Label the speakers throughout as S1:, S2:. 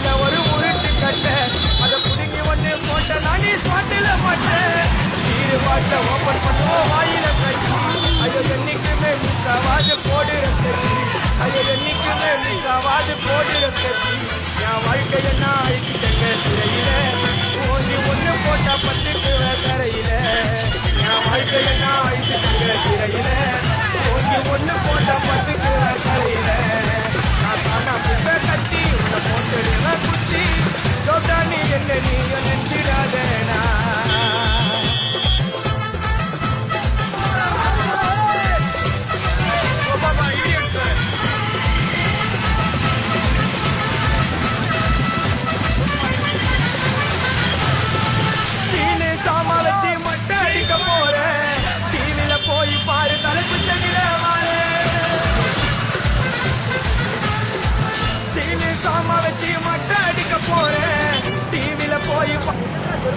S1: கையில ஒரு உருட்டு கட்ட அத புடுங்கி ஒண்ணு போட்ட நானி ஸ்பாட்டில பட்ட. நீர் பாட்ட ஓபன் பண்ணுவோம் வாயில கட்டி. ஐயோ என்னைக்குமே மிஸ் ஆவாது போடுற கட்டி ஐயோ என்னைக்குமே மிஸ் ஆவாது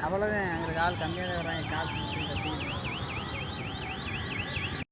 S2: அவ்வளோதான் எங்களுக்கு ஆள் கம்மியாக தான் வராங்க காசு கட்டி